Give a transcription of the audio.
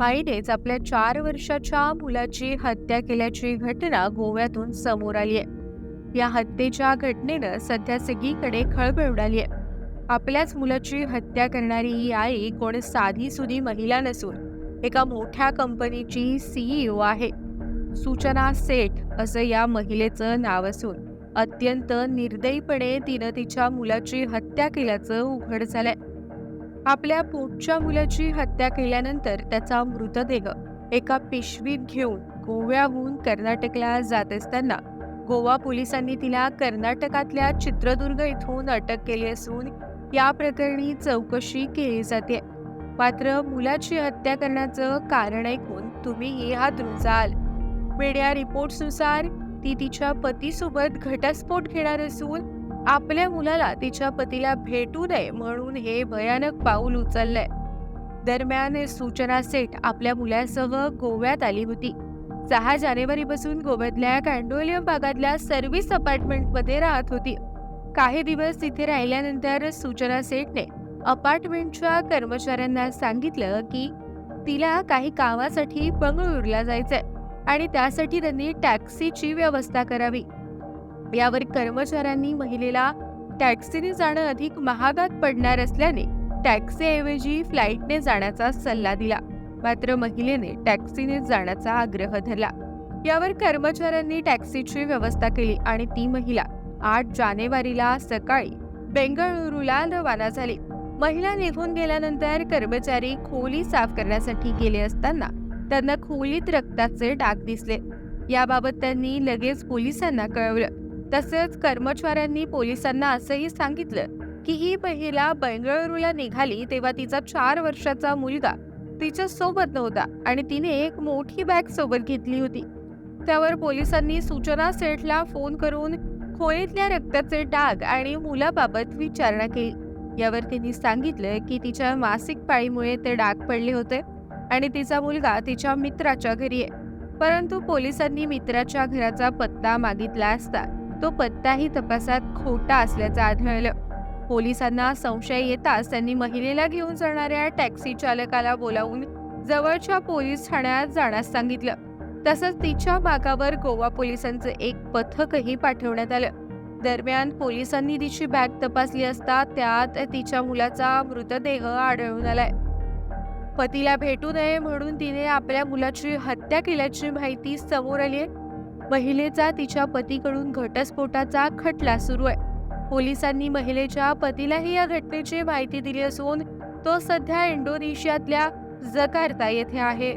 आईनेच आपल्या चार वर्षाच्या मुलाची हत्या केल्याची घटना गोव्यातून समोर आली आहे. या हत्येच्या घटनेनं सध्या सगळीकडे खळबळ उडाली आहे. आपल्याच मुलाची हत्या करणारी ही आई कोण साधी सुधी महिला नसून एका मोठ्या कंपनीची सीईओ आहे. सूचना सेठ असं या महिलेचं नाव असून अत्यंत निर्दयीपणे तिनं तिच्या मुलाची हत्या केल्याचं उघड झालंय. आपल्या पोटच्या मुलाची हत्या केल्यानंतर त्याचा मृतदेह एका पिशवीत घेऊन गोव्याहून कर्नाटकला जात असताना गोवा पोलिसांनी तिला कर्नाटकातल्या चित्रदुर्ग इथून अटक केली असून या प्रकरणी चौकशी केली जाते. मात्र मुलाची हत्या करण्याचं कारण ऐकून तुम्हीही हादरून जाल मीडिया रिपोर्ट्सनुसार ती तिच्या पतीसोबत घटस्फोट घेणार असून आपल्या मुलाला तिच्या पतीला भेटू नये म्हणून हे भयानक पाऊल उचललंय. दरम्यान सूचना सेठ आपल्या मुलासह गोव्यात आली होती. सहा जानेवारीपासून गोव्यातल्या कॅन्डोलियम भागातल्या सर्व्हिस अपार्टमेंटमध्ये राहत होती. काही दिवस तिथे राहिल्यानंतर सूचना सेठने अपार्टमेंटच्या कर्मचाऱ्यांना सांगितलं की तिला काही कामासाठी बंगळुरूला जायचंय आणि त्यासाठी त्यांनी टॅक्सीची व्यवस्था करावी. यावर कर्मचाऱ्यांनी महिलेला टॅक्सीने जाणं अधिक महागात पडणार असल्याने टॅक्सीऐवजी फ्लाईटने जाण्याचा सल्ला दिला. मात्र महिलेने टॅक्सीने जाण्याचा आग्रह धरला. यावर कर्मचाऱ्यांनी टॅक्सीची व्यवस्था केली आणि ती महिला आठ जानेवारीला सकाळी बेंगळुरूला रवाना झाली. महिला निघून गेल्यानंतर कर्मचारी खोली साफ करण्यासाठी गेले असताना त्यांना खोलीत रक्ताचे डाग दिसले. याबाबत त्यांनी लगेच पोलिसांना कळवलं. तसेच कर्मचाऱ्यांनी पोलिसांना असंही सांगितलं की ही महिला बेंगळुरूला निघाली तेव्हा तिचा चार वर्षाचा मुलगा तिच्या सोबत नव्हता आणि तिने एक मोठी बॅग सोबत घेतली होती. त्यावर पोलिसांनी सूचना सेठला फोन करून खोळीतल्या रक्ताचे डाग आणि मुलाबाबत विचारणा केली. यावर तिने सांगितलं की तिच्या मासिक पाळीमुळे ते डाग पडले होते आणि तिचा मुलगा तिच्या मित्राच्या घरी आहे. परंतु पोलिसांनी मित्राच्या घराचा पत्ता मागितला असता. तो पत्ताही तपासात खोटा असल्याचं आढळलं पोलिसांना संशय येताच त्यांनी महिलेला घेऊन जाणाऱ्या टॅक्सी चालकाला बोलावून जवळच्या पोलीस ठाण्यात जाण्यास सांगितलं. तसंच तिच्या मागावर गोवा पोलिसांचं एक पथकही पाठवण्यात आलं. दरम्यान पोलिसांनी तिची बॅग तपासली असता त्यात तिच्या मुलाचा मृतदेह आढळून आलाय. पतीला भेटू नये म्हणून तिने आपल्या मुलाची हत्या केल्याची माहिती समोर आली आहे महिलेचा तिच्या पतीकडून घटस्फोटाचा खटला सुरू आहे. पोलिसांनी महिलेच्या पतीलाही या घटनेची माहिती दिली असून तो सध्या इंडोनेशियातल्या जकार्ता येथे आहे.